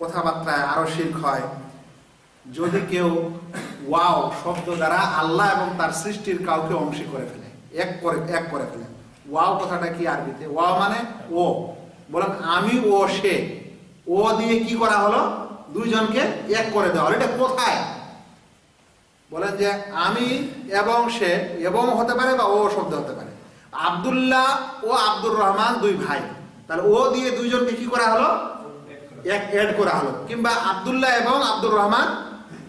কথাবার্তায় আরও শির্ক হয়। যদি কেউ ওয়াও শব্দ দ্বারা আল্লাহ এবং তার সৃষ্টির কাউকে অংশী করে ফেলে, এক করে এক করে ফেলে। ওয়াও কথাটা কি আরবিতে? ওয়াও মানে ও। বলেন, আমি ও সে। ও দিয়ে কি করা হলো? দুইজনকে এক করে দেওয়া হলো। এটা কোথায়? বলেন যে, আমি এবং সে, এবং হতে পারে বা ও শব্দ হতে পারে। আব্দুল্লাহ ও আব্দুর রহমান দুই ভাই। তাহলে ও দিয়ে দুইজনকে কি করা হলো? এক অ্যাড করা হলো। কিংবা আব্দুল্লাহ এবং আব্দুর রহমান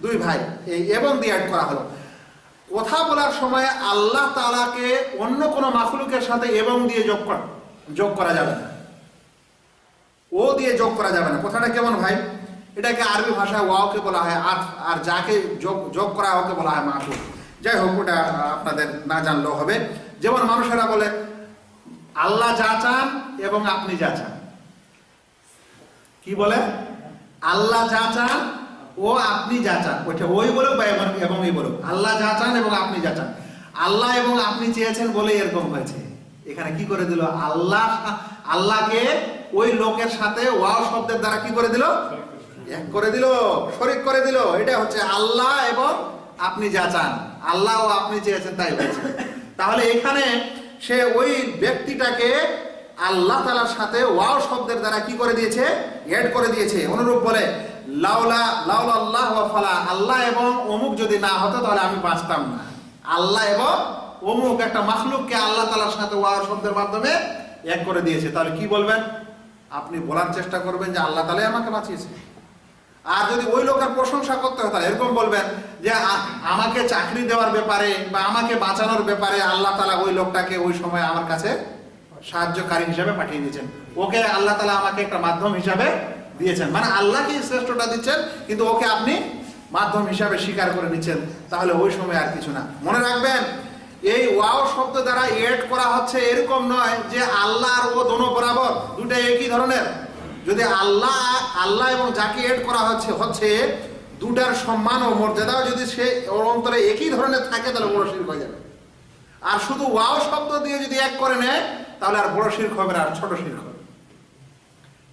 দুই ভাই, এই এবং দিয়ে অ্যাড করা হলো। কথা বলার সময় আল্লাহ তালাকে অন্য কোনো মাখলুকের সাথে এবং দিয়ে যোগ করা যোগ করা যাবে না। ও দিয়ে যোগ করা যাবে না। কথাটা কেমন ভাই? এটাকে আরবি ভাষায় ওয়াওকে বলা হয়, আর আর যাকে যোগ যোগ করা ওকে বলা হয় মাহফুজ যাই হোক, ওটা আপনাদের না জানলেও হবে। যেমন মানুষেরা বলে, আল্লাহ যা চান এবং আপনি যা চান। কি বলে? আল্লাহ যা চান, ও আপনি যা চান। ওইটা ওই বলুক বা এবং এই বলুক। আল্লাহ যা চান এবং আপনি যা চান। আল্লাহ এবং আপনি চেয়েছেন বলে এরকম হয়েছে। এখানে কি করে দিল? আল্লাহ, আল্লাহকে ওই লোকের সাথে ওয়াও শব্দের দ্বারা কি করে দিল? এক করে দিল, শরিক করে দিল। এটা হচ্ছে আল্লাহ এবং আপনি যা চান। আল্লাহ ও আপনি চেয়েছেন তাই হয়েছে। তাহলে এখানে সে ওই ব্যক্তিটাকে আল্লাহ তালার সাথে ওয়াও শব্দের দ্বারা কি করে দিয়েছে? এড করে দিয়েছে। অনুরূপ বলে, লাউলা লাউলা আল্লাহ ফালা, আল্লাহ এবং অমুক যদি না হতো তাহলে আমি বাঁচতাম না। আল্লাহ এবং অমুক একটা মাখলুককে আল্লাহ তালার সাথে ওয়াও শব্দের মাধ্যমে এক করে দিয়েছে। তাহলে কি বলবেন? আপনি বলার চেষ্টা করবেন যে আল্লাহ তালাই আমাকে বাঁচিয়েছে। আর যদি ওই লোকের প্রশংসা করতে হয়, তাহলে এরকম বলবেন যে আমাকে চাকরি দেওয়ার ব্যাপারে বা আমাকে বাঁচানোর ব্যাপারে আল্লাহ তালা ওই লোকটাকে ওই সময় আমার কাছে সাহায্যকারী হিসাবে পাঠিয়ে দিয়েছেন। ওকে আল্লাহ তালা আমাকে একটা মাধ্যম হিসাবে দিয়েছেন। মানে আল্লাহকে শ্রেষ্ঠটা দিচ্ছেন, কিন্তু ওকে আপনি মাধ্যম হিসাবে স্বীকার করে নিচ্ছেন। তাহলে ওই সময় আর কিছু না। মনে রাখবেন, এই ওয়াও শব্দ দ্বারা এড করা হচ্ছে এরকম নয় যে আল্লাহ আর ও দোনো বরাবর দুটা একই ধরনের। যদি আল্লাহ আল্লাহ এবং যাকে এড করা হচ্ছে হচ্ছে দুটার সম্মান ও মর্যাদাও যদি সে ওর অন্তরে একই ধরনের থাকে, তাহলে বড় শির্ক হয়ে যাবে। আর শুধু ওয়াও শব্দ দিয়ে যদি এক করে নেয় তাহলে আর বড় শির্ক হবে না, আর ছোট শির্ক হবে।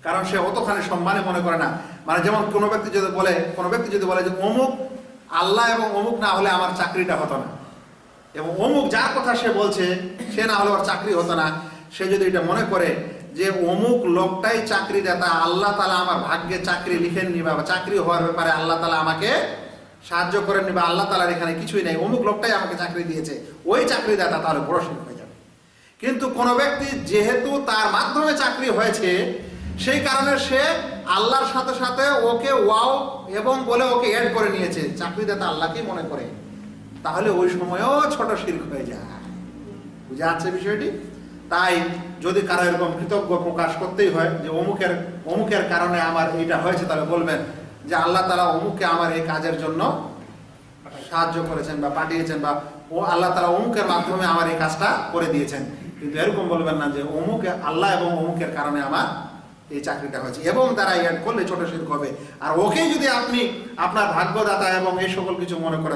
কারণ সে অতখানি সম্মানে মনে করে না। মানে যেমন কোনো ব্যক্তি যদি বলে, কোনো ব্যক্তি যদি বলে যে, অমুক আল্লাহ এবং অমুক না হলে আমার চাকরিটা হতো না। এবং অমুক যার কথা সে বলছে, সে না হলে ওর চাকরি হতো না। সে যদি এটা মনে করে যে, অমুক লোকটাই চাকরি দাতা আল্লাহ তালা আমার ভাগ্যে চাকরি লিখেননি বা চাকরি হওয়ার ব্যাপারে আল্লাহ তালা আমাকে সাহায্য করেননি বা আল্লাহ তালার এখানে কিছুই নেই। অমুক লোকটাই আমাকে চাকরি দিয়েছে। ওই চাকরি দাতা তাহলে বড় শিল্প কিন্তু কোন ব্যক্তি যেহেতু তার মাধ্যমে চাকরি হয়েছে, সেই কারণে সে আল্লাহর সাথে সাথে ওকে ওয়াও এবং বলে ওকে অ্যাড করে নিয়েছে। চাকরি দাতা আল্লাহকেই মনে করে। তাহলে ওই সময়ও ছোট শির্ক হয়ে যায়। বুঝে যাচ্ছে বিষয়টি? তাই যদি কারও এরকম কৃতজ্ঞ প্রকাশ করতেই হয় যে অমুকের অমুকের কারণে আমার এইটা হয়েছে, তাহলে বলবেন যে আল্লাহ তালা অমুককে আমার এই কাজের জন্য সাহায্য করেছেন বা পাঠিয়েছেন বা ও আল্লাহ তালা অমুকের মাধ্যমে আমার এই কাজটা করে দিয়েছেন। কিন্তু এরকম বলবেন না যে অমুকে আল্লাহ এবং অমুকের কারণে আমার এই চাকরিটা হয়েছে। এবং তারা অ্যাড করলে ছোট শিল্প হবে। আর ওকে যদি আপনি আপনার ভাগ্যদাতা এবং এই সকল কিছু মনে করেন